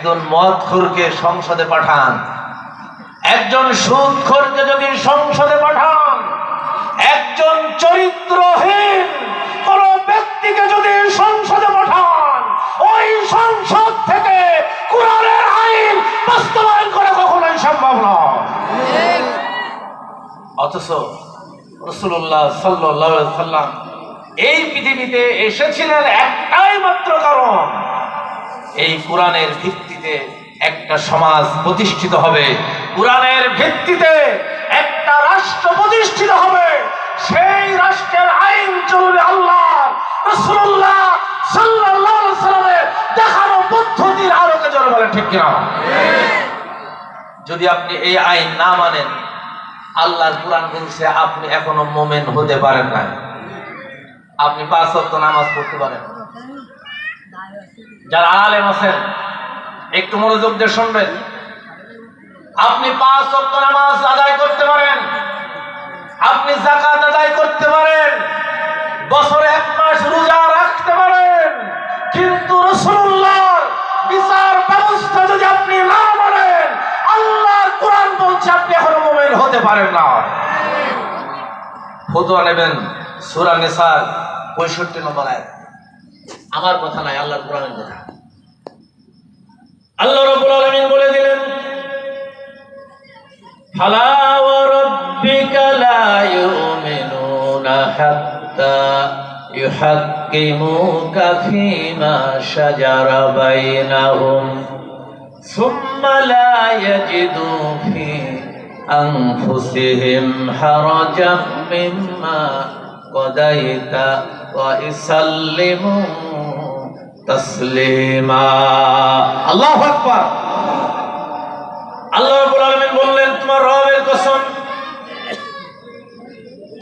একজন মদখোরকে সংসদে পাঠান। একজন সুদখোরকে যদি সংসদে পাঠান, একজন চরিত্রহীন কোন ব্যক্তিকে যদি সংসদে পাঠান, ওই সংসদ থেকে কোরআনের আইন বাস্তবায়ন করা কখনোই সম্ভব নয়। অথচ রসুল্লাহ সাল্লাহ সাল্লাম এই পৃথিবীতে এসেছিলেন একটাই মাত্র কারণ, এই কোরআনের ভিত্তিতে একটা সমাজ প্রতিষ্ঠিত হবে। কোরআনের ভিত্তিতে একটা রাষ্ট্র প্রতিষ্ঠিত হবে। সেই রাষ্ট্রের আইন চলবে আল্লাহ রসুল্লাহ সাল্লাহ সাল্লামের দেখানো পদ্ধতির আলোকে জোরে বলে ঠিক কিনা? যদি আপনি এই আইন না মানেন, আল্লাহর কোরআন বলছে আপনি এখনও মোমেন হতে পারেন না আপনি পাঁচ ওয়াক্ত নামাজ পড়তে পারেন। যারা আলেম আছেন একটু মনোযোগ দিয়ে শুনবেন। আপনি পাঁচ ওয়াক্ত নামাজ আদায় করতে পারেন। আপনি জাকাত আদায় করতে পারেন। বছরে এক মাস রোজা রাখতে পারেন। কিন্তু রসুল্লাহর বিচার ব্যবস্থা যদি আপনি না মানেন, আল্লাহর কোরআন বলছে আপনি এখনও মোমেন হতে পারেন না। ফতুয়া নেবেন সুরা নেসার পঁয়ষট্টি নম্বর আমার কথা নাই, আল্লাহর কোরআনের কথা। আল্লাহ রাব্বুল আলামিন বলে দিলেন ফালা ওয়া রাব্বিকা লা ইউমিনুনা হাত্তা ইউহাক্কিমুকা ফীমা শাজারা বাইনাহুম ثم لا يجدوا في أنفسهم حرجا مما قضيت ويسلموا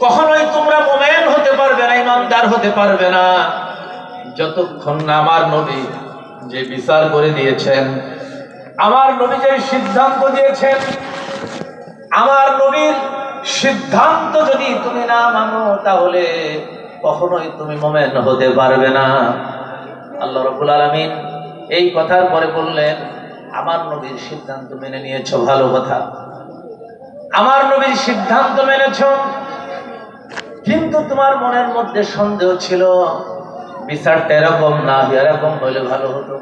কখনোই তোমরা মোমেন হতে পারবে না ইমানদার হতে পারবে না। যতক্ষণ না আমার নবী যে বিচার করে দিয়েছেন, আমার নবী যে সিদ্ধান্ত দিয়েছেন, আমার নবীর সিদ্ধান্ত যদি তুমি না মানো, তাহলে কখনোই তুমি মোমেন হতে পারবে না। আল্লাহ রবুল আলমিন এই কথার পরে বললেন, আমার নবীর সিদ্ধান্ত মেনে নিয়েছো, ভালো কথা। আমার নবীর সিদ্ধান্ত মেনেছ। কিন্তু তোমার মনের মধ্যে সন্দেহ ছিল, বিচারটা এরকম না, এরকম হইলে ভালো হতো।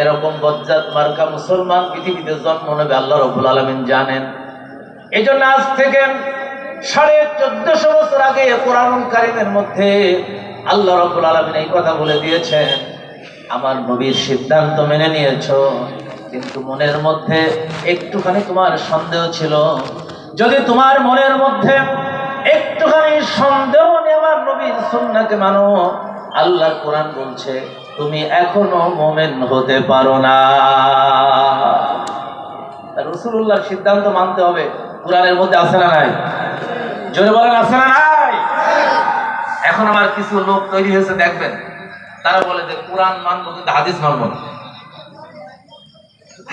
এরকম বজ্জাত মার্কা মুসলমান পৃথিবীতে জন্ম নেবে, আল্লাহ রবুল আলমিন জানেন। এই জন্য আজ থেকে সাড়ে চোদ্দশো বছর আগে কোরআন কারিমের মধ্যে আল্লাহ রবুল আলমিন এই কথা বলে দিয়েছেন, আমার নবীর সিদ্ধান্ত মেনে নিয়েছো, কিন্তু মনের মধ্যে একটুখানি তোমার সন্দেহ ছিল। যদি তোমার মনের মধ্যে একটুখানি সন্দেহ আমার নবীর সুন্নাকে মানো, আল্লাহর কোরআন বলছে, তুমি এখনও মোমেন হতে পারো না। রসুল্লাহর সিদ্ধান্ত মানতে হবে। কোরআনের মধ্যে আছে না নাই? জোরে বলেন, আছে না নাই? এখন আমার কিছু লোক তৈরি হয়েছে, দেখবেন। তারা বলে যে, কোরআন মানবো কিন্তু হাদিস মানবো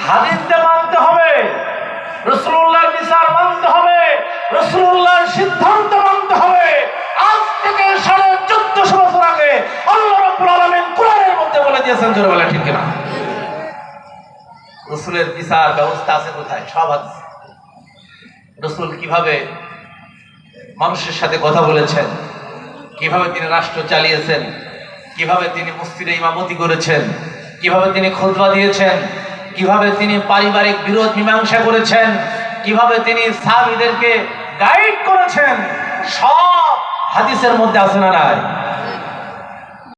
হাদিসটা মানতে হবে বিচার মানতে হবে সিদ্ধান্ত মানতে হবে। আজ থেকে সাড়ে চোদ্দশো বছর আগে কোরআনের মধ্যে বলে দিয়েছেন বলে ঠিক রসুলের বিচার ব্যবস্থা আছে কোথায়? সব হাদিস। রসুল কীভাবে মানুষের সাথে কথা বলেছেন? কীভাবে তিনি রাষ্ট্র চালিয়েছেন? কীভাবে তিনি মসজিদে ইমামতি করেছেন? কীভাবে তিনি খোদবা দিয়েছেন? কীভাবে তিনি পারিবারিক বিরোধ মীমাংসা করেছেন? কীভাবে তিনি সাহাবিদেরকে গাইড করেছেন? সব হাদিসের মধ্যে আছে না নাই?